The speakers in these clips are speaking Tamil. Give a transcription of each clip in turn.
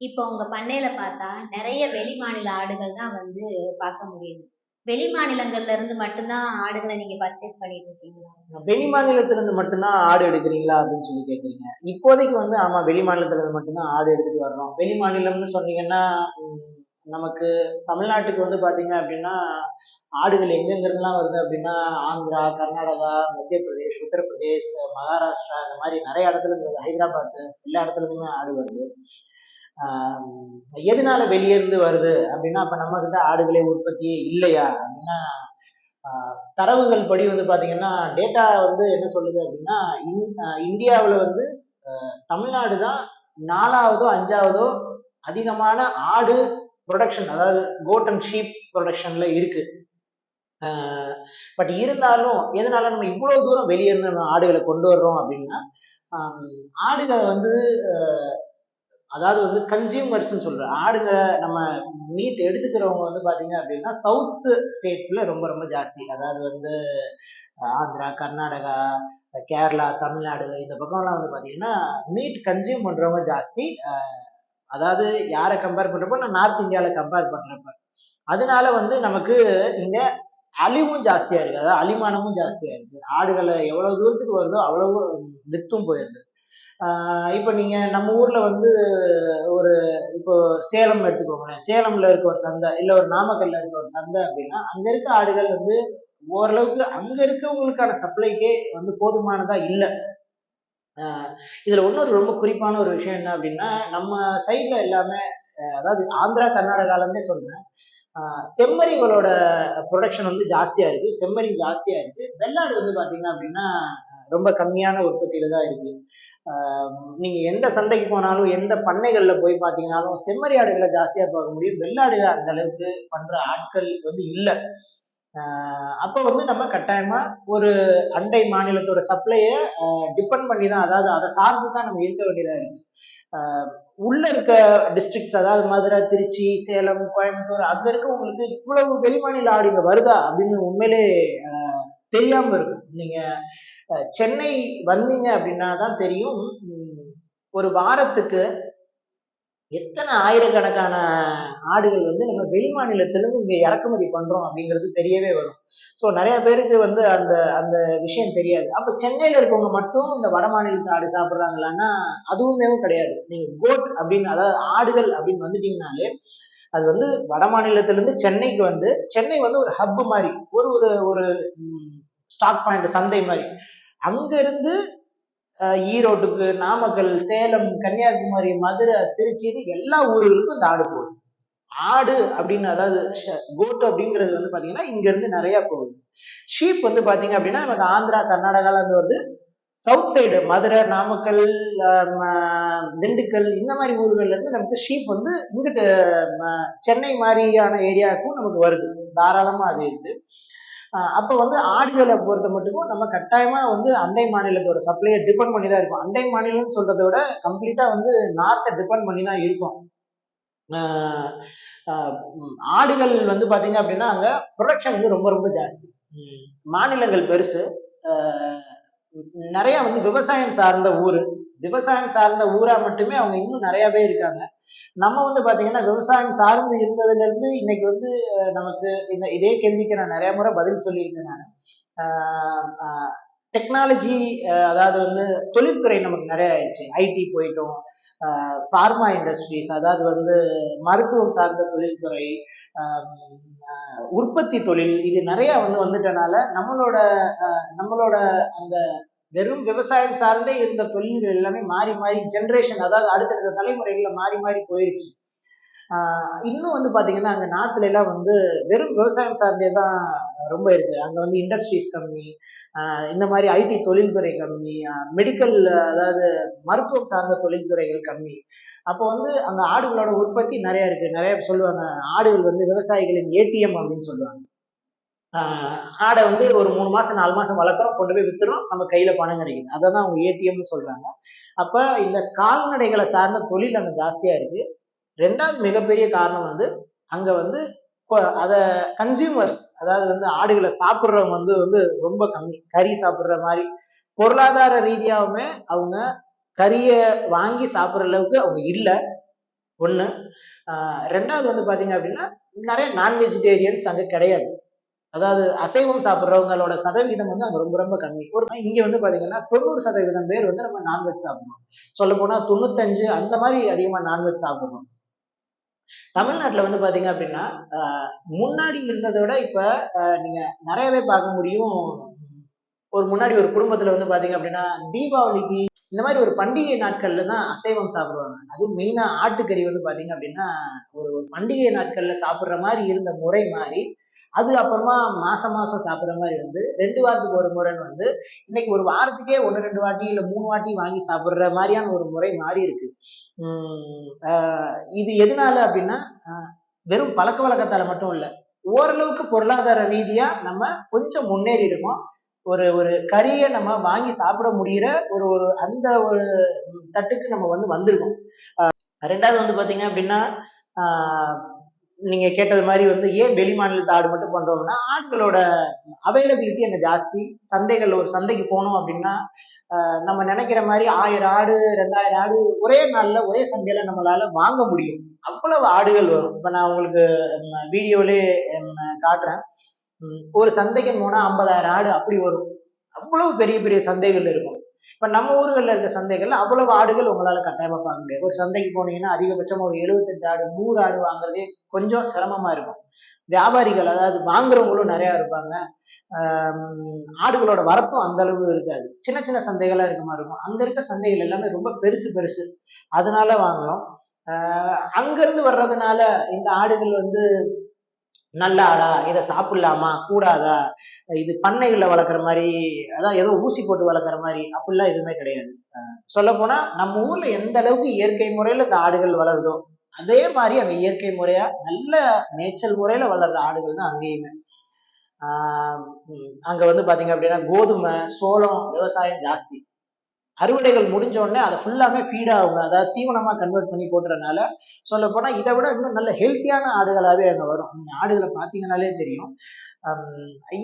இப்போ உங்க பண்ணையில பார்த்தா நிறைய வெளி மாநில ஆடுகள் தான் வந்து பார்க்க முடியுது. வெளி மாநிலங்கள்ல இருந்து மட்டும்தான் ஆடுகளை நீங்க பர்ச்சேஸ் பண்ணிட்டு இருக்கீங்களா? வெளி மாநிலத்திலிருந்து மட்டும்தான் ஆடு எடுக்கிறீங்களா அப்படின்னு சொல்லி கேட்குறீங்க இப்போதைக்கு வந்து ஆமா வெளி மாநிலத்திலிருந்து மட்டும்தான் ஆடு எடுத்துட்டு வர்றோம். வெளி மாநிலம்னு சொன்னீங்கன்னா நமக்கு தமிழ்நாட்டுக்கு வந்து பாத்தீங்க அப்படின்னா ஆடுகள் எங்கெங்கிருந்துலாம் வருது அப்படின்னா ஆந்திரா கர்நாடகா மத்திய பிரதேஷ் உத்தரப்பிரதேஷ் மகாராஷ்டிரா இந்த மாதிரி நிறைய இடத்துல இருந்து ஹைதராபாத் எல்லா இடத்துல ஆடு வருது. எதனால வெளியேருந்து வருது அப்படின்னா அப்ப நம்ம கிட்ட ஆடுகளே உற்பத்தியே இல்லையா அப்படின்னா தரவுகள் படி வந்து பாத்தீங்கன்னா டேட்டா வந்து என்ன சொல்லுது அப்படின்னா இந்தியாவில் வந்து தமிழ்நாடு தான் நாலாவதோ அஞ்சாவதோ அதிகமான ஆடு ப்ரொடக்ஷன் அதாவது கோட் அண்ட் ஷீப் ப்ரொடக்ஷன்ல இருக்கு. பட் இருந்தாலும் எதனால நம்ம இவ்வளவு தூரம் வெளியே இருந்து நம்ம ஆடுகளை கொண்டு வர்றோம் அப்படின்னா ஆடுகள் ஆடுகளை வந்து அதாவது வந்து கன்சியூமர்ஸ்னு சொல்ற ஆடுங்க நம்ம மீட் எடுத்துக்கிறவங்க வந்து பாத்தீங்க அப்படின்னா சவுத் ஸ்டேட்ஸ்ல ரொம்ப ரொம்ப ஜாஸ்தி. அதாவது வந்து ஆந்திரா கர்நாடகா கேரளா தமிழ்நாடு இந்த பக்கம்லாம் வந்து பாத்தீங்கன்னா மீட் கன்சியூம் பண்றவங்க ஜாஸ்தி. அதாவது யாரை கம்பேர் பண்றப்போ நான் நார்த் இந்தியாவில் கம்பேர் பண்றப்ப. அதனால வந்து நமக்கு இங்க அழிவும் ஜாஸ்தியா இருக்கு. அதாவது அழிமானமும் ஜாஸ்தியா இருக்கு. ஆடுகளை எவ்வளவு தூரத்துக்கு வருதோ அவ்வளவு வித்தும் போயிருது. இப்போ நீங்க நம்ம ஊர்ல வந்து ஒரு இப்போ சேலம் எடுத்துக்கோங்களேன். சேலம்ல இருக்க ஒரு சந்தை இல்ல ஒரு நாமக்கல்ல இருக்க ஒரு சந்தை அப்படின்னா அங்க இருக்க ஆடுகள் வந்து ஓரளவுக்கு அங்க இருக்கவங்களுக்கான சப்ளைக்கே வந்து போதுமானதா இல்லை. இதுல இன்னொரு ரொம்ப குறிப்பான ஒரு விஷயம் என்ன அப்படின்னா நம்ம சைடில் எல்லாமே அதாவது ஆந்திரா கர்நாடகாலன்னே சொல்கிறேன் சொல்றேன். ஆஹ் செம்மறிகளோட ப்ரொடக்ஷன் வந்து ஜாஸ்தியா இருக்கு செம்மறி ஜாஸ்தியா இருக்கு. வெள்ளாடு வந்து பார்த்தீங்க அப்படின்னா ரொம்ப கம்மியான உற்பத்தியில தான் இருக்கு. நீங்க எந்த சந்தைக்கு போனாலும் எந்த பண்ணைகள்ல போய் பாத்தீங்கன்னாலும் செம்மறி ஆடுகளை ஜாஸ்தியா பார்க்க முடியும். வெள்ளாடுகள் அந்த அளவுக்கு பண்ற ஆட்கள் வந்து இல்லை. அப்போ வந்து நம்ம கட்டாயமா ஒரு அண்டை மாநிலத்தோட சப்ளையை டிபெண்ட் பண்ணி தான் அதாவது அதை சார்ந்து தான் நம்ம இருக்க வேண்டியதா இருக்கு. உள்ள இருக்க டிஸ்ட்ரிக்ட்ஸ் அதாவது மதுரை திருச்சி சேலம் கோயம்புத்தூர் அங்க இருக்கவங்களுக்கு இவ்வளவு வெளிமாநில ஆடு இங்க வருதா அப்படின்னு உண்மையிலே தெரியாம இருக்கும் நீங்க சென்னை வந்தீங்க அப்படின்னா தான் தெரியும். ஒரு வாரத்துக்கு எத்தனை ஆயிரக்கணக்கான ஆடுகள் வந்து நம்ம வெளி இங்கே இறக்குமதி பண்றோம் அப்படிங்கிறது தெரியவே வரும். ஸோ நிறைய பேருக்கு வந்து அந்த அந்த விஷயம் தெரியாது. அப்போ சென்னையில் இருக்கவங்க மட்டும் இந்த வட மாநிலத்து ஆடு சாப்பிட்றாங்களான்னா அதுவுமே கிடையாது. நீங்கள் கோட் அப்படின்னு அதாவது ஆடுகள் அப்படின்னு வந்துட்டீங்கனாலே அது வந்து வட மாநிலத்திலேருந்து சென்னைக்கு வந்து சென்னை வந்து ஒரு ஹப்பு மாதிரி ஒரு ஒரு ஒரு ஸ்டாக் பாயிண்ட் சந்தை மாதிரி. அங்கிருந்து ஈரோட்டுக்கு நாமக்கல் சேலம் கன்னியாகுமரி மதுரை திருச்சி எல்லா ஊர்களுக்கும் இந்த ஆடு போகுது. ஆடு அப்படின்னு அதாவது கோட் அப்படிங்கிறது வந்து பார்த்தீங்கன்னா இங்கேருந்து நிறையா போகுது. ஷீப் வந்து பார்த்தீங்க அப்படின்னா நமக்கு ஆந்திரா கர்நாடகாவில் அது வந்து சவுத் சைடு மதுரை நாமக்கல் திண்டுக்கல் இந்த மாதிரி ஊர்கள்லேருந்து நமக்கு ஷீப் வந்து இங்கிட்டு சென்னை மாதிரியான ஏரியாவுக்கும் நமக்கு வருது. தாராளமாக அது இருக்குது அப்ப வந்து ஆடுகளை பொறுத்த மட்டுக்கும் நம்ம கட்டாயமா வந்து அண்டை மாநிலத்தோட சப்ளையை டிபெண்ட் பண்ணி தான் இருக்கும். அண்டை மாநிலம்னு சொல்றதை விட கம்ப்ளீட்டா வந்து நார்த்தை டிபெண்ட் பண்ணி தான் இருக்கும். ஆடுகள் வந்து பாத்தீங்க அப்படின்னா அங்க ப்ரொடக்ஷன் வந்து ரொம்ப ரொம்ப ஜாஸ்தி. மாநிலங்கள் பெருசு. நிறைய வந்து விவசாயம் சார்ந்த ஊர். விவசாயம் சார்ந்த ஊரா மட்டுமே அவங்க இன்னும் நிறைய பேர் இருக்காங்க. நம்ம வந்து பாத்தீங்கன்னா விவசாயம் சார்ந்து இருந்ததுல இருந்து இன்னைக்கு வந்து நமக்கு இந்த இதே கேள்விக்கு நான் நிறைய முறை பதில் சொல்லியிருக்கேன் நான். டெக்னாலஜி அதாவது வந்து தொழில்துறை நமக்கு நிறைய ஆயிடுச்சு. ஐடி போயிட்டோம். ஃபார்மா இண்டஸ்ட்ரீஸ் அதாவது வந்து மருத்துவம் சார்ந்த தொழில்துறை ஆஹ் உற்பத்தி தொழில் இது நிறைய வந்து வந்துட்டனால நம்மளோட ஆஹ் நம்மளோட அந்த வெறும் விவசாயம் சார்ந்தே இருந்த தொழில்கள் எல்லாமே மாறி மாறி ஜென்ரேஷன் அதாவது அடுத்தடுத்த தலைமுறைகளில் மாறி மாறி போயிடுச்சு இன்னும் வந்து பார்த்தீங்கன்னா அங்கே நாட்டுல எல்லாம் வந்து வெறும் விவசாயம் சார்ந்தே தான் ரொம்ப இருக்கு. அங்கே வந்து இண்டஸ்ட்ரீஸ் கம்மி இந்த மாதிரி ஐடி தொழில்துறை கம்மி மெடிக்கல் அதாவது மருத்துவம் சார்ந்த தொழில்துறைகள் கம்மி. அப்போ வந்து அந்த ஆடுகளோட உற்பத்தி நிறைய இருக்குது நிறைய சொல்லுவாங்க ஆடுகள் வந்து விவசாயிகளின் ஏடிஎம் அப்படின்னு சொல்லுவாங்க. ஆடை வந்து ஒரு மூணு மாசம் நாலு மாசம் வளர்க்குறோம் கொண்டு போய் வித்துறோம் நம்ம கையில பணம் கிடைக்குது. அதை தான் அவங்க ஏடிஎம்னு சொல்றாங்க. அப்ப இந்த கால்நடைகளை சார்ந்த தொழில் அங்க ஜாஸ்தியா இருக்கு. ரெண்டாவது மிகப்பெரிய காரணம் வந்து அங்க வந்து கொ- அத கன்சியூமர்ஸ் அதாவது வந்து ஆடுகளை சாப்பிட்றவங்க வந்து வந்து ரொம்ப கம்மி. கறி சாப்பிட்ற மாதிரி பொருளாதார ரீதியாகவுமே அவங்க கறியை வாங்கி சாப்பிட்ற அளவுக்கு அவங்க இல்லை. ஒன்று ரெண்டாவது வந்து பார்த்தீங்க அப்படின்னா நிறைய நான் வெஜிடேரியன்ஸ் அங்கே கிடையாது. அதாவது அசைவம் சாப்பிட்றவங்களோட சதவீதம் வந்து அங்கே ரொம்ப ரொம்ப கம்மி. ஒரு இங்க வந்து பாத்தீங்கன்னா தொண்ணூறு சதவீதம் பேர் வந்து நம்ம நான்வெஜ் சாப்பிடுறோம். சொல்ல போனா தொண்ணூத்தஞ்சு அந்த மாதிரி அதிகமா நான்வெஜ் சாப்பிடுறோம். தமிழ்நாட்டுல வந்து பாத்தீங்க அப்படின்னா முன்னாடி இருந்ததை விட இப்ப நீங்க நிறையவே பார்க்க முடியும். ஒரு முன்னாடி ஒரு குடும்பத்துல வந்து பாத்தீங்க அப்படின்னா தீபாவளிக்கு இந்த மாதிரி ஒரு பண்டிகை நாட்கள்ல தான் அசைவம் சாப்பிடுவாங்க. அதுவும் மெயினா ஆட்டுக்கறி வந்து பாத்தீங்க அப்படின்னா ஒரு பண்டிகை நாட்கள்ல சாப்பிடுற மாதிரி இருந்த முறை மாதிரி அது அப்புறமா மாசம் மாசம் சாப்பிட்ற மாதிரி வந்து ரெண்டு வாரத்துக்கு ஒரு முறைன்னு வந்து இன்னைக்கு ஒரு வாரத்துக்கே ஒன்று ரெண்டு வாட்டி இல்லை மூணு வாட்டி வாங்கி சாப்பிட்ற மாதிரியான ஒரு முறை மாறி இருக்கு. இது எதனால அப்படின்னா வெறும் பழக்க வழக்கத்தால மட்டும் இல்லை ஓரளவுக்கு பொருளாதார ரீதியா நம்ம கொஞ்சம் முன்னேறி இருக்கோம். ஒரு ஒரு கறியை நம்ம வாங்கி சாப்பிட முடியிற ஒரு ஒரு அந்த ஒரு தட்டுக்கு நம்ம வந்து வந்திருக்கோம். ரெண்டாவது வந்து பார்த்தீங்க அப்படின்னா நீங்க கேட்டது மாதிரி வந்து ஏன் வெளி மாநிலத்து ஆடு மட்டும் பண்றோம்னா ஆடுகளோட அவைலபிலிட்டி அங்கே ஜாஸ்தி. சந்தைகள் ஒரு சந்தைக்கு போகணும் அப்படின்னா நம்ம நினைக்கிற மாதிரி ஆயிரம் ஆடு ரெண்டாயிரம் ஆடு ஒரே நாள்ல ஒரே சந்தையில நம்மளால வாங்க முடியும். அவ்வளவு ஆடுகள் வரும். இப்ப நான் உங்களுக்கு வீடியோலே காட்டுறேன். ஒரு சந்தைக்கு போனா ஐம்பதாயிரம் ஆடு அப்படி வரும். அவ்வளவு பெரிய பெரிய சந்தைகள் இருக்கும். இப்ப நம்ம ஊர்களில் இருக்க சந்தைகள்ல அவ்வளவு ஆடுகள் உங்களால கட்டாயமாக பார்க்க முடியாது ஒரு சந்தைக்கு போனீங்கன்னா அதிகபட்சமாக ஒரு எழுபத்தஞ்சு ஆடு நூறு ஆடு வாங்குறதே கொஞ்சம் சிரமமா இருக்கும். வியாபாரிகள் அதாவது வாங்குறவங்களும் நிறையா இருப்பாங்க. ஆஹ் ஆடுகளோட வரத்தும் அந்த அளவு இருக்காது. சின்ன சின்ன சந்தைகளா இருக்க மாதிரி இருக்கும். அங்க இருக்க சந்தைகள் எல்லாமே ரொம்ப பெருசு பெருசு. அதனால வாங்கலாம். ஆஹ் வர்றதுனால இந்த ஆடுகள் வந்து நல்லாடா இதை சாப்பிடலாமா? கூடாதா? இது பண்ணைகளில் வளர்க்குற மாதிரி அதான் ஏதோ ஊசி போட்டு வளர்க்குற மாதிரி அப்படிலாம் எதுவுமே கிடையாது. சொல்லப்போனால் நம்ம ஊர்ல எந்த அளவுக்கு இயற்கை முறையில் இந்த ஆடுகள் வளருதோ அதே மாதிரி அங்கே இயற்கை முறையா நல்ல மேய்ச்சல் முறையில வளர்ற ஆடுகள் தான் அங்கேயுமே. அங்கே அங்க வந்து பாத்தீங்க அப்படின்னா கோதுமை சோளம் விவசாயம் ஜாஸ்தி. அறுவடைகள் முடிஞ்ச உடனே அதை ஃபுல்லாமே ஃபீடாகும் அதாவது தீவனமாக கன்வெர்ட் பண்ணி போட்டுறதுனால சொல்ல போனால் இதை விட இன்னும் நல்ல ஹெல்த்தியான ஆடுகளாகவே அங்கே வரும். நீங்க ஆடுகளை பார்த்தீங்கன்னாலே தெரியும்.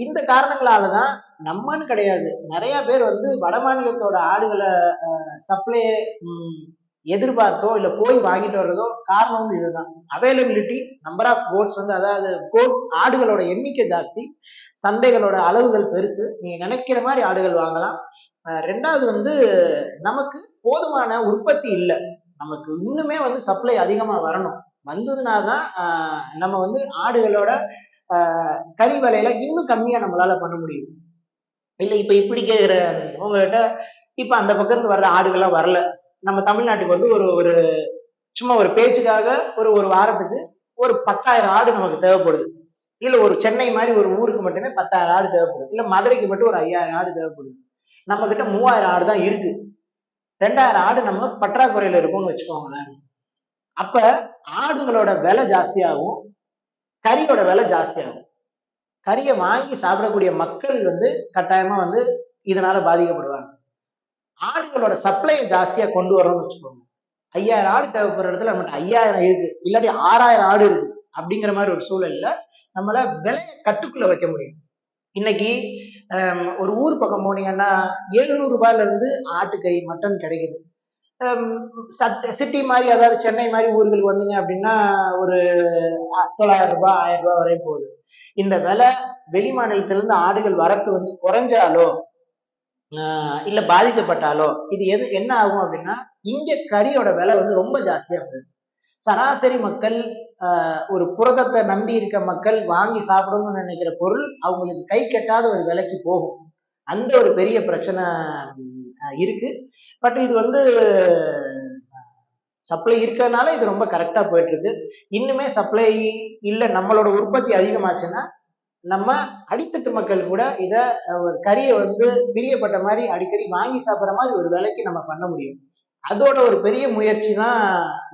இந்த காரணங்களால தான் நம்மன்னு கிடையாது. நிறைய பேர் வந்து வட மாநிலத்தோட ஆடுகளை சப்ளை எதிர்பார்த்தோ இல்லை போய் வாங்கிட்டு வர்றதோ காரணம் வந்து இதுதான். அவைலபிலிட்டி நம்பர் ஆஃப் கோட்ஸ் வந்து அதாவது கோட் ஆடுகளோட எண்ணிக்கை ஜாஸ்தி சந்தைகளோட அளவுகள் பெருசு. நீங்க நினைக்கிற மாதிரி ஆடுகள் வாங்கலாம். ரெண்டாவது வந்து நமக்கு போதுமான உற்பத்தி இல்லை. நமக்கு இன்னுமே வந்து சப்ளை அதிகமாக வரணும். வந்ததுனா தான் நம்ம வந்து ஆடுகளோட கறி விலையில இன்னும் கம்மியாக நம்மளால பண்ண முடியும். இல்லை இப்போ இப்படி கேட்குற உங்ககிட்ட இப்போ அந்த பக்கம் இருந்து வர்ற ஆடுகள்லாம் வரல. நம்ம தமிழ்நாட்டுக்கு வந்து ஒரு ஒரு சும்மா ஒரு பேச்சுக்காக ஒரு ஒரு வாரத்துக்கு ஒரு பத்தாயிரம் ஆடு நமக்கு தேவைப்படுது. இல்லை ஒரு சென்னை மாதிரி ஒரு ஊருக்கு மட்டுமே பத்தாயிரம் ஆடு தேவைப்படுது. இல்லை மதுரைக்கு மட்டும் ஒரு ஐயாயிரம் ஆடு தேவைப்படுது. நம்ம கிட்ட மூவாயிரம் ஆடு தான் இருக்கு. ரெண்டாயிரம் ஆடு நம்ம பற்றாக்குறையில இருக்கும்னு வச்சுக்கோங்களேன். அப்ப ஆடுகளோட விலை ஜாஸ்தியாகும். கறியோட விலை ஜாஸ்தியாகும். கறியை வாங்கி சாப்பிடக்கூடிய மக்கள் வந்து கட்டாயமா வந்து இதனால பாதிக்கப்படுவாங்க. ஆடுகளோட சப்ளையை ஜாஸ்தியா கொண்டு வரணும்னு வச்சுக்கோங்க. ஐயாயிரம் ஆடு தேவைப்படுற இடத்துல நம்மகிட்ட ஐயாயிரம் இருக்கு. இல்லாட்டி ஆறாயிரம் ஆடு இருக்கு. அப்படிங்கிற மாதிரி ஒரு சூழல்ல நம்மள விலையை கட்டுக்குள்ள வைக்க முடியும். இன்னைக்கு ஒரு ஊர் பக்கம் போனீங்கன்னா எழுநூறு ரூபாயிலிருந்து ஆட்டுக்கை மட்டன் கிடைக்குது. சிட்டி மாதிரி அதாவது சென்னை மாதிரி ஊர்களுக்கு வந்தீங்க அப்படின்னா ஒரு தொள்ளாயிரம் ரூபாய் ஆயிரம் ரூபாய் வரையும் போகுது. இந்த விலை வெளி மாநிலத்திலிருந்து ஆடுகள் வரத்து வந்து குறைஞ்சாலோ இல்லை பாதிக்கப்பட்டாலோ இது எது என்ன ஆகும் அப்படின்னா இங்கே கறியோட விலை வந்து ரொம்ப ஜாஸ்தியாக இருந்தது சராசரி மக்கள் ஒரு புரதத்தை நம்பி இருக்க மக்கள் வாங்கி சாப்பிடணும்னு நினைக்கிற பொருள் அவங்களுக்கு கை கட்டாத ஒரு விலைக்கு போகும். அந்த ஒரு பெரிய பிரச்சனை இருக்கு. பட் இது வந்து சப்ளை இருக்கிறதுனால இது ரொம்ப கரெக்டாக போயிட்டு இருக்கு இன்னுமே சப்ளை இல்லை நம்மளோட உற்பத்தி அதிகமாச்சுன்னா நம்ம அடித்தட்டு மக்கள் கூட இதை ஒரு கறியை வந்து பிரியப்பட்ட மாதிரி அடிக்கடி வாங்கி சாப்பிட்ற மாதிரி ஒரு விலைக்கு நம்ம பண்ண முடியும். அதோட ஒரு பெரிய முயற்சி தான்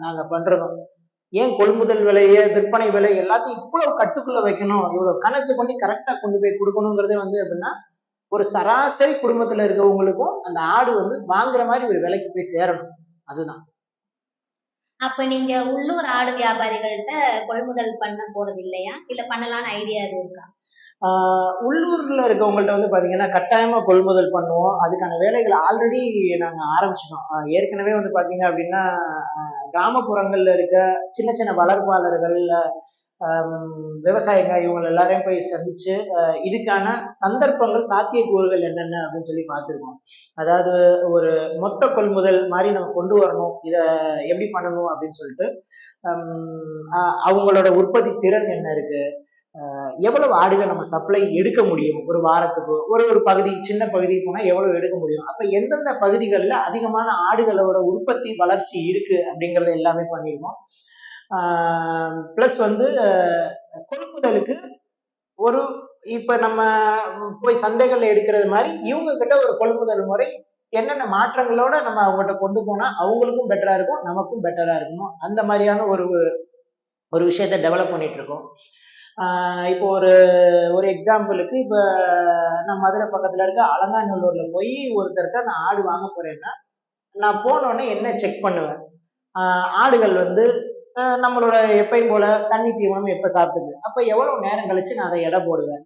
நாங்கள் பண்ணுறதும் ஏன் கொள்முதல் விலையை விற்பனை விலை எல்லாத்தையும் இவ்வளவு கட்டுக்குள்ள வைக்கணும்? இவ்வளவு கணக்கு பண்ணி கரெக்டா கொண்டு போய் கொடுக்கணுங்கிறதே வந்து எப்படின்னா ஒரு சராசரி குடும்பத்துல இருக்கவங்களுக்கும் அந்த ஆடு வந்து வாங்குற மாதிரி ஒரு விலைக்கு போய் சேரணும். அதுதான். அப்ப நீங்க உள்ளூர் ஆடு வியாபாரிகள்கிட்ட கொள்முதல் பண்ண போறது இல்லையா? இல்ல பண்ணலாம்னு ஐடியா எதுவும் இருக்கா? உள்ளூர்ல இருக்கவங்கள்ட்ட வந்து பாத்தீங்கன்னா கட்டாயமா கொள்முதல் பண்ணுவோம். அதுக்கான வேலைகளை ஆல்ரெடி நாங்க ஆரம்பிச்சிட்டோம். ஏற்கனவே வந்து பாத்தீங்க அப்படின்னா கிராமப்புறங்களில் கிராமப்புறங்கள்ல இருக்க சின்ன சின்ன வளர்ப்பாளர்கள் ஆஹ் விவசாயிங்க இவங்க எல்லாரையும் போய் சந்திச்சு இதுக்கான சந்தர்ப்பங்கள் சாத்தியக்கூறுகள் என்னென்ன அப்படின்னு சொல்லி பார்த்துருக்கோம். அதாவது ஒரு மொத்த கொள்முதல் மாதிரி நம்ம கொண்டு வரணும். இதை எப்படி பண்ணணும் அப்படின்னு சொல்லிட்டு அவங்களோட உற்பத்தி திறன் என்ன இருக்கு? எவ்வளவு ஆடுகள் நம்ம சப்ளை எடுக்க முடியும்? ஒரு வாரத்துக்கு ஒரு ஒரு பகுதி சின்ன பகுதிக்கு போனால் எவ்வளவு எடுக்க முடியும்? அப்ப எந்தெந்த பகுதிகளில் அதிகமான ஆடுகளோட உற்பத்தி வளர்ச்சி இருக்கு அப்படிங்கறத எல்லாமே பண்ணிருக்கோம். ப்ளஸ் வந்து கொள்முதலுக்கு ஒரு இப்ப நம்ம போய் சந்தைகள்ல எடுக்கிறது மாதிரி இவங்க கிட்ட ஒரு கொள்முதல் முறை என்னென்ன மாற்றங்களோட நம்ம அவங்ககிட்ட கொண்டு போனா அவங்களுக்கும் பெட்டரா இருக்கும் நமக்கும் பெட்டரா இருக்கணும் அந்த மாதிரியான ஒரு ஒரு விஷயத்த டெவலப் பண்ணிட்டு இருக்கோம். இப்போ ஒரு ஒரு எக்ஸாம்பிளுக்கு இப்போ நான் மதுரை பக்கத்தில் இருக்க அலங்காநல்லூரில் போய் ஒருத்தருக்கா நான் ஆடு வாங்க போகிறேன்னா நான் போனோடனே என்ன செக் பண்ணுவேன்? ஆடுகள் வந்து நம்மளோட எப்பயும் போல தண்ணி தீவனம் எப்போ சாப்பிடுது அப்போ எவ்வளோ நேரம் கழிச்சு நான் அதை எடை போடுவேன்?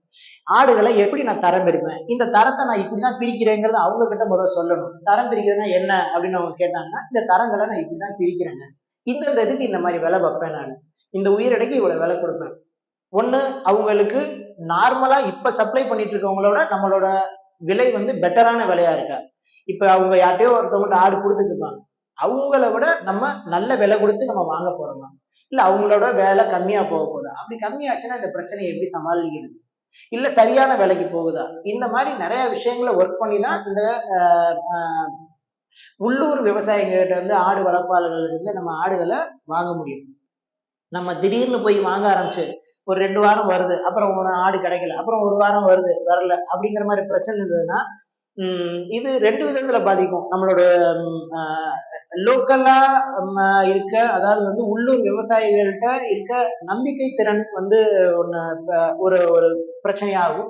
ஆடுகளை எப்படி நான் தரம் பிரிப்பேன்? இந்த தரத்தை நான் இப்படிதான் பிரிக்கிறேங்கிறத அவங்க முதல் முதல்ல சொல்லணும். தரம் பிரிக்கிறதுனா என்ன அப்படின்னு அவங்க கேட்டாங்கன்னா இந்த தரங்களை நான் இப்படி தான் பிரிக்கிறேங்க. இந்தந்த இதுக்கு இந்த மாதிரி விலை வைப்பேன் நான். இந்த உயிரிடைக்கு இவ்வளோ விலை கொடுப்பேன். ஒன்று அவங்களுக்கு நார்மலாக இப்போ சப்ளை பண்ணிட்டு இருக்கவங்களோட நம்மளோட விலை வந்து பெட்டரான விலையா இருக்கா? இப்போ அவங்க யார்ட்டையோ ஒருத்தவங்கள்ட்ட ஆடு கொடுத்துட்டு அவங்கள விட நம்ம நல்ல விலை கொடுத்து நம்ம வாங்க போறோமா இல்லை அவங்களோட வேலை கம்மியாக போக போதா அப்படி கம்மியாச்சுன்னா இந்த பிரச்சனையை எப்படி சமாளிக்கிறது? இல்லை சரியான விலைக்கு போகுதா? இந்த மாதிரி நிறைய விஷயங்களை ஒர்க் பண்ணி தான் இந்த உள்ளூர் விவசாயிகிட்ட இருந்து ஆடு வளர்ப்பாளர்கள்ட்ட இருந்து நம்ம ஆடுகளை வாங்க முடியும். நம்ம திடீர்னு போய் வாங்க ஆரம்பிச்சு ஒரு ரெண்டு வாரம் வருது. அப்புறம் ஒரு ஆடு கிடைக்கல. அப்புறம் ஒரு வாரம் வருது. வரல. அப்படிங்கிற மாதிரி பிரச்சனை இருந்ததுன்னா இது ரெண்டு விதத்துல பாதிக்கும். நம்மளோட லோக்கலா இருக்க அதாவது வந்து உள்ளூர் விவசாயிகள்கிட்ட இருக்க நம்பிக்கை திறன் வந்து ஒன்று ஒரு ஒரு பிரச்சனையாகும்.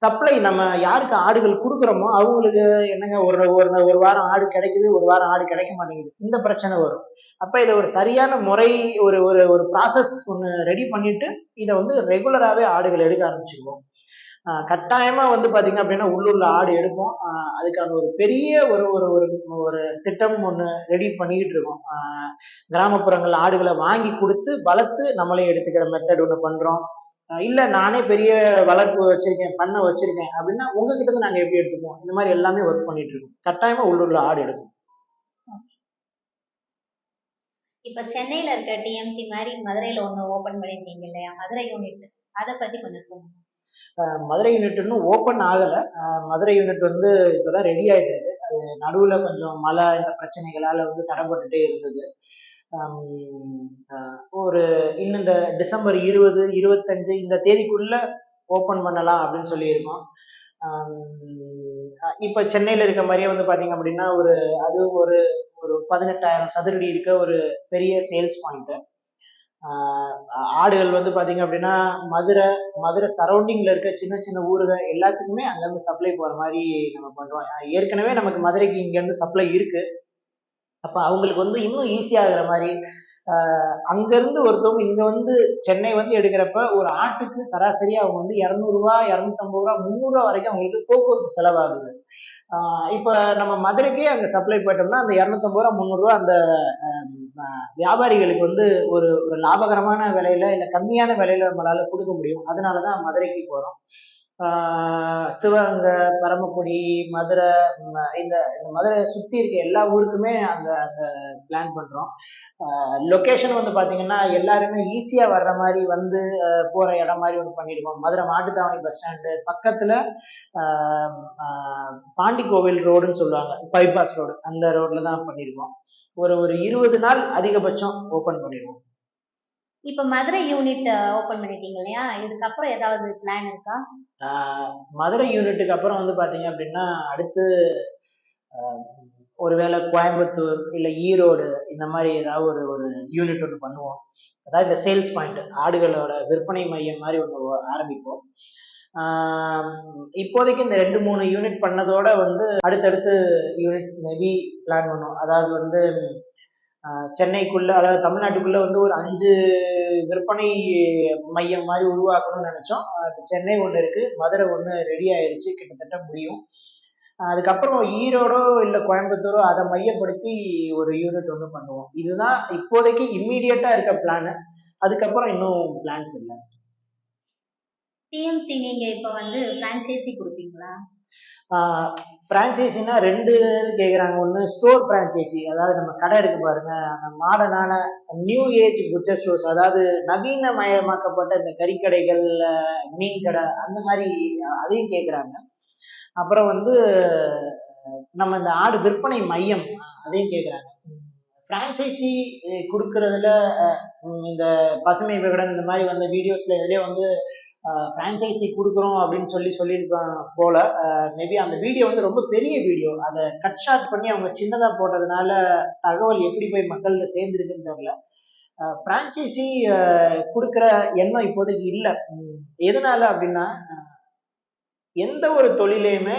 சப்ளை நம்ம யாருக்கு ஆடுகள் கொடுக்குறோமோ அவங்களுக்கு என்னங்க ஒரு ஒரு ஒரு வாரம் ஆடு கிடைக்குது ஒரு வாரம் ஆடு கிடைக்க மாட்டேங்குது. இந்த பிரச்சனை வரும். அப்போ இதை ஒரு சரியான முறை ஒரு ஒரு ஒரு ப்ராசஸ் ஒன்று ரெடி பண்ணிட்டு இதை வந்து ரெகுலராகவே ஆடுகள் எடுக்க ஆரம்பிச்சிருவோம். கட்டாயமாக வந்து பார்த்திங்க அப்படின்னா உள்ளூர்ல ஆடு எடுப்போம். அதுக்கான ஒரு பெரிய ஒரு ஒரு ஒரு ஒரு திட்டம் ஒன்று ரெடி பண்ணிக்கிட்டு இருக்கோம். கிராமப்புறங்கள் ஆடுகளை வாங்கி கொடுத்து வளர்த்து நம்மளே எடுத்துக்கிற மெத்தட் ஒன்று பண்ணுறோம் இல்ல நானே பெரிய வளர்ப்பு வச்சிருக்கேன் பண்ண வச்சிருக்கேன் அப்படின்னா உங்ககிட்ட இருந்து நாங்க எப்படி எடுத்துப்போம் இந்த மாதிரி எல்லாமே ஒர்க் பண்ணிட்டு இருக்கோம். கட்டாயமா உள்ளூர்ல ஆடு எடுக்கும் இப்ப சென்னையில இருக்க டிஎம்சி மாதிரி மதுரையில ஒண்ணு ஓபன் பண்ணிருக்கீங்க இல்லையா? மதுரை யூனிட் அதை பத்தி கொஞ்சம் சொல்லுங்க. மதுரை யூனிட் இன்னும் ஓப்பன் ஆகலை. மதுரை யூனிட் வந்து இப்போதான் ரெடி ஆயிட்டு இருக்கு. அது நடுவில் கொஞ்சம் மழை இந்த பிரச்சனைகளால் வந்து தடைப்பட்டுட்டே இருந்தது. ஒரு இன்னும் இந்த டிசம்பர் இருபது இருபத்தஞ்சு இந்த தேதிக்குள்ள ஓப்பன் பண்ணலாம் அப்படின்னு சொல்லியிருக்கோம். இப்போ சென்னையில் இருக்க மாதிரியே வந்து பார்த்தீங்க அப்படின்னா ஒரு அது ஒரு ஒரு பதினெட்டாயிரம் சதுரடி இருக்க ஒரு பெரிய சேல்ஸ் பாயிண்ட்டு ஆடுகள் வந்து பார்த்தீங்க அப்படின்னா மதுரை மதுரை சரௌண்டிங்கில் இருக்க சின்ன சின்ன ஊர்கள் எல்லாத்துக்குமே அங்கேருந்து சப்ளை போகிற மாதிரி நம்ம பண்ணுறோம் ஏற்கனவே நமக்கு மதுரைக்கு இங்கேருந்து சப்ளை இருக்கு. அப்போ அவங்களுக்கு வந்து இன்னும் ஈஸியாகிற மாதிரி அங்கேருந்து ஒருத்தவங்க இங்கே வந்து சென்னை வந்து எடுக்கிறப்ப ஒரு ஆட்டுக்கு சராசரி அவங்க வந்து இரநூறுவா இரநூத்தம்பது ரூபா முந்நூறுரூவா வரைக்கும் அவங்களுக்கு போக்குவரத்து செலவாகுது. இப்போ நம்ம மதுரைக்கே அங்கே சப்ளை போயிட்டோம்னா அந்த இரநூத்தம்பது ரூபா முந்நூறுரூவா அந்த வியாபாரிகளுக்கு வந்து ஒரு ஒரு லாபகரமான விலையில இல்லை கம்மியான விலையில நம்மளால கொடுக்க முடியும். அதனால தான் மதுரைக்கு போகிறோம் சிவகங்கை பரமக்குடி மதுரை இந்த இந்த மதுரை சுற்றி இருக்க எல்லா ஊருக்குமே அந்த அந்த பிளான் பண்ணுறோம் லொக்கேஷன் வந்து பார்த்தீங்கன்னா எல்லாருமே ஈஸியாக வர்ற மாதிரி வந்து போகிற இடம் மாதிரி ஒன்று பண்ணியிருக்கோம் மதுரை மாட்டுத்தாவணி பஸ் ஸ்டாண்டு பக்கத்தில் பாண்டி கோவில் ரோடுன்னு சொல்லுவாங்க. பைபாஸ் ரோடு அந்த ரோட்டில் தான் பண்ணியிருக்கோம் ஒரு ஒரு இருபது நாள் அதிகபட்சம் ஓப்பன் பண்ணிடுவோம் இப்ப மதுரை யூனிட் ஓபன் பண்ணிருக்கீங்க இல்லையா? இதுக்கப்புறம் ஏதாவது பிளான் இருக்கா? மதுரை யூனிட்டுக்கு அப்புறம் வந்து பார்த்தீங்க அப்படின்னா அடுத்து ஒருவேளை கோயம்புத்தூர் இல்லை ஈரோடு இந்த மாதிரி ஏதாவது ஒரு ஒரு யூனிட் ஒன்று பண்ணுவோம். அதாவது இந்த சேல்ஸ் பாயிண்ட் ஆடுகளோட விற்பனை மையம் மாதிரி ஒன்று ஆரம்பிப்போம். இப்போதைக்கு இந்த ரெண்டு மூணு யூனிட் பண்ணதோட வந்து அடுத்தடுத்து யூனிட்ஸ் மேபி பிளான் பண்ணுவோம். அதாவது வந்து சென்னைக்குள்ள அதாவது தமிழ்நாட்டுக்குள்ள வந்து ஒரு அஞ்சு விற்பனை மையம் மாதிரி உருவாக்கணும்னு நினைச்சோம். சென்னை ஒன்று இருக்கு மதுரை ஒன்று ரெடி ஆயிருச்சு கிட்டத்தட்ட முடியும். அதுக்கப்புறம் ஈரோடோ இல்லை கோயம்புத்தூரோ அதை மையப்படுத்தி ஒரு யூனிட் ஒன்று பண்ணுவோம். இதுதான் இப்போதைக்கு இம்மீடியட்டா இருக்க பிளான் அதுக்கப்புறம் இன்னும் பிளான்ஸ் இல்லை. டிஎம்சி நீங்க இப்ப வந்து பிரான்ச்சைசி கொடுப்பீங்களா? ஃப்ரான்ச்சைசினா ரெண்டு கேட்குறாங்க ஒன்று ஸ்டோர் ஃப்ரான்ச்சைசி அதாவது நம்ம கடை இருக்கு பாருங்க. மாடர்னான நியூ ஏஜ் புச்சர் ஸ்டோர்ஸ் அதாவது நவீனமயமாக்கப்பட்ட இந்த கறிக்கடைகள் மீன் கடை அந்த மாதிரி அதையும் கேட்குறாங்க அப்புறம் வந்து நம்ம இந்த ஆடு விற்பனை மையம் அதையும் கேட்குறாங்க ஃப்ரான்ச்சைசி கொடுக்கறதுல இந்த பசுமை விகடன் இந்த மாதிரி வந்த வீடியோஸ்ல இதுலேயே வந்து ஃப்ரான்ச்சைசி கொடுக்குறோம் அப்படின்னு சொல்லி சொல்லியிருப்பாங்க போல மேபி அந்த வீடியோ வந்து ரொம்ப பெரிய வீடியோ அதை கட் ஷாட் பண்ணி அவங்க சின்னதாக போட்டதுனால தகவல் எப்படி போய் மக்கள்கிட்ட சேர்ந்துருக்குன்னு தெரியல. ஃப்ரான்ச்சைசி கொடுக்குற எண்ணம் இப்போதைக்கு இல்லை. எதனால அப்படின்னா எந்த ஒரு தொழிலையுமே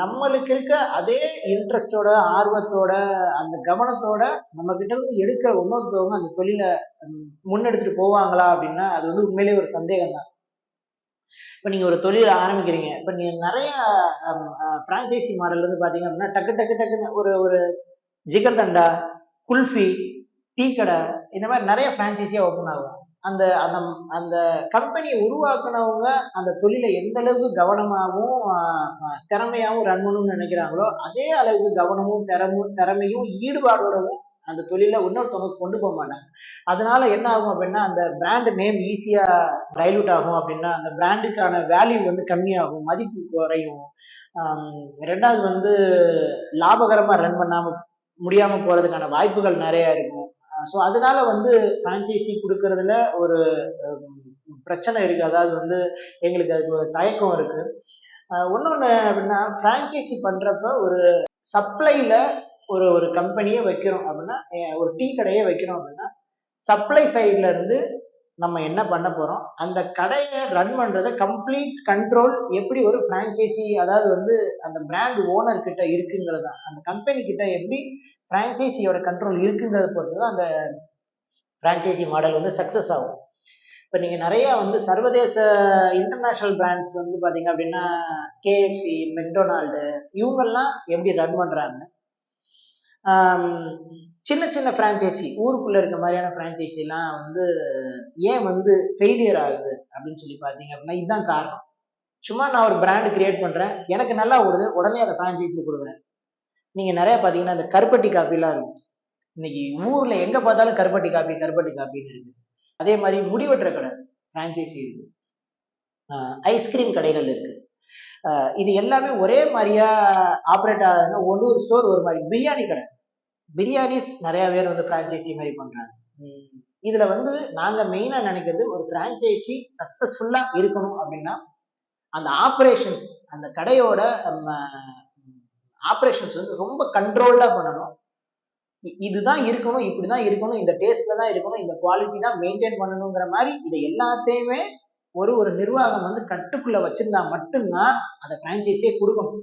நம்மளுக்கு இருக்க அதே இன்ட்ரெஸ்டோட ஆர்வத்தோட அந்த கவனத்தோட நம்ம கிட்ட இருந்து எடுக்கிற இன்னொருத்தவங்க அந்த தொழிலை முன்னெடுத்துட்டு போவாங்களா அப்படின்னா அது வந்து உண்மையிலேயே ஒரு சந்தேகம் தான் இப்போ நீங்கள் ஒரு தொழில் ஆரம்பிக்கிறீங்க. இப்போ நீங்கள் நிறைய ஃப்ரான்ச்சைசி மாடல் வந்து பார்த்தீங்க அப்படின்னா டக்கு டக்கு டக்குன்னு ஒரு ஒரு ஜிகர் தண்டா குல்ஃபி டீ கடை இந்த மாதிரி நிறைய ஃப்ரான்ச்சைஸியாக ஓப்பன் ஆகும். அந்த அந்த அந்த கம்பெனியை உருவாக்குனவங்க அந்த தொழிலை எந்த அளவுக்கு கவனமாகவும் திறமையாகவும் ரன் பண்ணணும்னு நினைக்கிறாங்களோ அதே அளவுக்கு கவனமும் திறமும் திறமையும் ஈடுபாடோடவும் அந்த தொழிலை இன்னொருத்தவங்க கொண்டு போக மாட்டாங்க. அதனால என்ன ஆகும் அப்படின்னா அந்த பிராண்ட் நேம் ஈஸியா டைல்யூட் ஆகும் அப்படின்னா அந்த பிராண்டுக்கான வேல்யூ வந்து கம்மியாகும் மதிப்பு குறையும். ரெண்டாவது வந்து லாபகரமா ரன் பண்ணாம முடியாம போறதுக்கான வாய்ப்புகள் நிறைய இருக்கும். ஸோ அதனால வந்து ஃப்ரான்ச்சைசி கொடுக்கறதுல ஒரு பிரச்சனை இருக்கு. அதாவது வந்து எங்களுக்கு அதுக்கு ஒரு தயக்கம் இருக்கு. இன்னொன்று அப்படின்னா ஃப்ரான்ச்சைசி பண்றப்ப ஒரு சப்ளைல ஒரு ஒரு கம்பெனியே வைக்கிறோம் அப்படின்னா ஒரு டீ கடையே வைக்கிறோம் அப்படின்னா சப்ளை சைட்ல இருந்து நம்ம என்ன பண்ண போறோம்? அந்த கடையை ரன் பண்றதை கம்ப்ளீட் கண்ட்ரோல் எப்படி ஒரு பிரான்ச்சைசி அதாவது வந்து அந்த பிராண்ட் ஓனர் கிட்ட இருக்குங்கிறது தான் அந்த கம்பெனி கிட்ட எப்படி பிரான்ச்சைசியோட கண்ட்ரோல் இருக்குங்கிறத பொறுத்து தான் அந்த பிரான்ச்சைசி மாடல் வந்து சக்ஸஸ் ஆகும். இப்போ நீங்கள் நிறைய வந்து சர்வதேச இன்டர்நேஷ்னல் பிராண்ட்ஸ் வந்து பார்த்தீங்க அப்படின்னா கேஎஃப்சி மெக்டொனால்டு இவங்கெல்லாம் எப்படி ரன் பண்ணுறாங்க சின்ன சின்ன ஃப்ரான்ச்சைசி ஊருக்குள்ளே இருக்க மாதிரியான franchise எல்லாம் வந்து ஏன் வந்து ஃபெயிலியர் ஆகுது அப்படின்னு சொல்லி பார்த்தீங்க அப்படின்னா இதுதான் காரணம். சும்மா நான் ஒரு பிராண்டு கிரியேட் பண்ணுறேன் எனக்கு நல்லா ஓடுது உடனே அதை ஃப்ரான்ச்சைஸி கொடுக்குறேன். நீங்கள் நிறைய பார்த்தீங்கன்னா இந்த கருப்பட்டி காப்பிலாம் இருக்கும் இன்னைக்கு ஊரில் எங்கே பார்த்தாலும் கருப்பட்டி காப்பி கருப்பட்டி காப்பின்னு இருக்கு. அதே மாதிரி முடிவெட்டுற கடை ஃப்ரான்ச்சைசி இருக்கு ஐஸ்கிரீம் கடைகள் இருக்கு. இது எல்லாமே ஒரே மாதிரியா ஆப்ரேட் ஆகுதுன்னா ஒன்று ஒரு ஸ்டோர் ஒரு மாதிரி. பிரியாணி கடை. பிரியாணிஸ் நிறைய பேர் வந்து பிரான்ச்சைசி மாதிரி பண்றாங்க. இதுல வந்து நாங்க மெயினா நினைக்கிறது ஒரு பிரான்ச்சைசி சக்சஸ்ஃபுல்லா இருக்கணும் அப்படின்னா அந்த ஆப்ரேஷன்ஸ் அந்த கடையோட ஆப்ரேஷன்ஸ் வந்து ரொம்ப கண்ட்ரோல்டா பண்ணணும். இதுதான் இருக்கணும் இப்படிதான் இருக்கணும் இந்த டேஸ்ட்ல தான் இருக்கணும் இந்த குவாலிட்டி தான் மெயின்டைன் பண்ணணுங்கிற மாதிரி இதை எல்லாத்தையுமே ஒரு ஒரு நிர்வாகம் வந்து கட்டுக்குள்ள வச்சிருந்தா மட்டும்தான் அதை ஃப்ரான்ச்சைஸியே கொடுக்கணும்.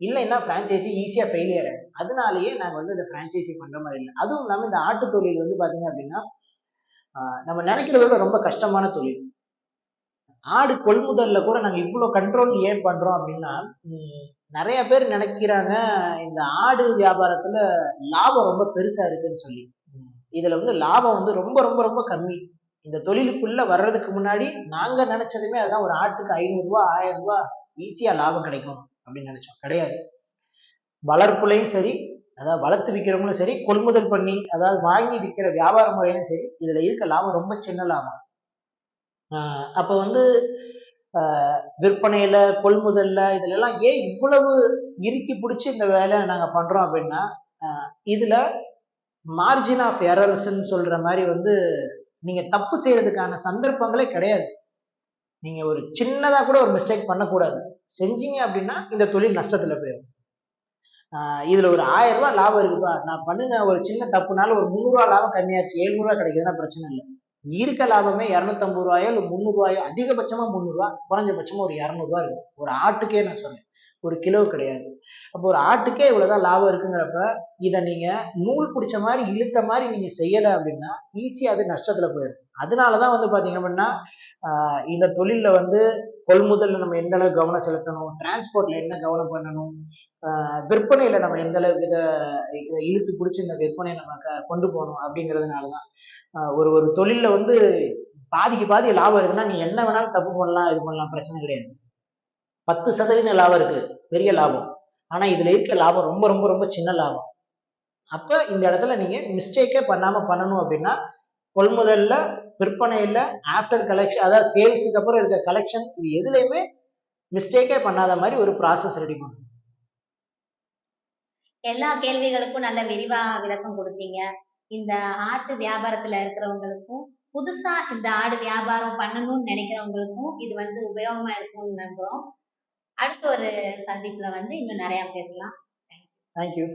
இல்லைன்னா ஃப்ரான்ச்சைசி ஈஸியாக ஃபெயிலியர் ஆகும் அதனாலேயே நாங்கள் வந்து இந்த ஃப்ரான்ச்சைசி பண்ணுற மாதிரி இல்லை. அதுவும் இல்லாமல் இந்த ஆட்டு தொழில் வந்து பார்த்தீங்க அப்படின்னா நம்ம நினைக்கிறத விட ரொம்ப கஷ்டமான தொழில். ஆடு கொள்முதலில் கூட நாங்கள் இவ்வளோ கண்ட்ரோல் ஏன் பண்ணுறோம் அப்படின்னா நிறைய பேர் நினைக்கிறாங்க இந்த ஆடு வியாபாரத்தில் லாபம் ரொம்ப பெருசாக இருக்குன்னு சொல்லி. இதில் வந்து லாபம் வந்து ரொம்ப ரொம்ப ரொம்ப கம்மி. இந்த தொழிலுக்குள்ள வர்றதுக்கு முன்னாடி நாங்க நினைச்சதுமே அதான் ஒரு ஆட்டுக்கு ஐநூறுரூவா ஆயிரம் ரூபாய் ஈஸியா லாபம் கிடைக்கும் அப்படின்னு நினைச்சோம். கிடையாது. வளர்ப்புலையும் சரி அதாவது வளர்த்து விற்கிறவங்களும் சரி கொள்முதல் பண்ணி அதாவது வாங்கி விற்கிற வியாபார முறையிலும் சரி இதுல இருக்க லாபம் ரொம்ப சின்ன லாபம். ஆஹ் அப்ப வந்து விற்பனையில கொள்முதல்ல இதுல எல்லாம் ஏன் இவ்வளவு இறுக்கி பிடிச்சி இந்த வேலையை நாங்க பண்றோம் அப்படின்னா இதுல மார்ஜின் ஆஃப் எரர்ஸ்ன்னு சொல்ற மாதிரி வந்து நீங்க தப்பு செய்யறதுக்கான சந்தர்ப்பங்களே கிடையாது. நீங்க ஒரு சின்னதா கூட ஒரு மிஸ்டேக் பண்ணக்கூடாது. செஞ்சீங்க அப்படின்னா இந்த தொழில் நஷ்டத்துல போயிடும் ஆஹ் இதுல ஒரு ஆயிரம் ரூபாய் லாபம் இருக்குப்பா. நான் பண்ணின ஒரு சின்ன தப்புனால ஒரு முந்நூறுவா லாபம் கம்மியாச்சு எழுநூறுவா கிடைக்குதுன்னா பிரச்சனை இல்லை. இருக்க லாபமே இரநூத்தம்பது ரூபாயோ இல்லை முந்நூறுரூவாயோ அதிகபட்சமா முந்நூறுரூவா குறைஞ்சபட்சமா ஒரு இரநூறுவா இருக்கும். ஒரு ஆட்டுக்கே நான் சொன்னேன் ஒரு கிலோ கிடையாது. அப்போ ஒரு ஆட்டுக்கே இவ்வளவுதான் லாபம் இருக்குங்கிறப்ப இதை நீங்க நூல் பிடிச்ச மாதிரி இழுத்த மாதிரி நீங்க செய்யலை அப்படின்னா ஈஸியா அது நஷ்டத்துல போயிடும். அதனாலதான் வந்து பாத்தீங்க அப்படின்னா ஆஹ் இந்த தொழில வந்து கொள்முதல்ல நம்ம எந்த அளவுக்கு கவனம் செலுத்தணும் டிரான்ஸ்போர்ட்ல என்ன கவனம் பண்ணணும் ஆஹ் விற்பனையில நம்ம எந்த அளவுக்கு இதை இதை இழுத்து பிடிச்சி இந்த விற்பனையை நம்ம க- கொண்டு போகணும் அப்படிங்கிறதுனாலதான். ஆஹ் ஒரு ஒரு தொழில வந்து பாதிக்கு பாதி லாபம் இருக்குன்னா நீ என்ன வேணாலும் தப்பு பண்ணலாம் இது பண்ணலாம் பிரச்சனை கிடையாது. பத்து சதவீதம் லாபம் இருக்கு பெரிய லாபம். ஆனா இதுல இருக்க லாபம் ரொம்ப ரொம்ப ரொம்ப சின்ன லாபம். அப்ப இந்த இடத்துல நீங்க மிஸ்டேக்கே பண்ணாம பண்ணணும் அப்படின்னா கொள்முதல்ல விற்பனையில ஆஃப்டர் கலெக்ஷன் அதாவது சேல்ஸுக்கு அப்புறம் இருக்க கலெக்ஷன் இது எதுலையுமே மிஸ்டேக்கே பண்ணாத மாதிரி ஒரு ப்ராசஸ் ரெடி பண்ணணும். எல்லா கேள்விகளுக்கும் நல்ல விரிவா விளக்கம் கொடுத்தீங்க. இந்த ஆட்டு வியாபாரத்துல இருக்கிறவங்களுக்கும் புதுசா இந்த ஆடு வியாபாரம் பண்ணணும்னு நினைக்கிறவங்களுக்கும் இது வந்து உபயோகமா இருக்கும்னு நம்புறோம். அடுத்த ஒரு சந்திப்புல வந்து இன்னும் நிறைய பேசலாம். தேங்க்யூ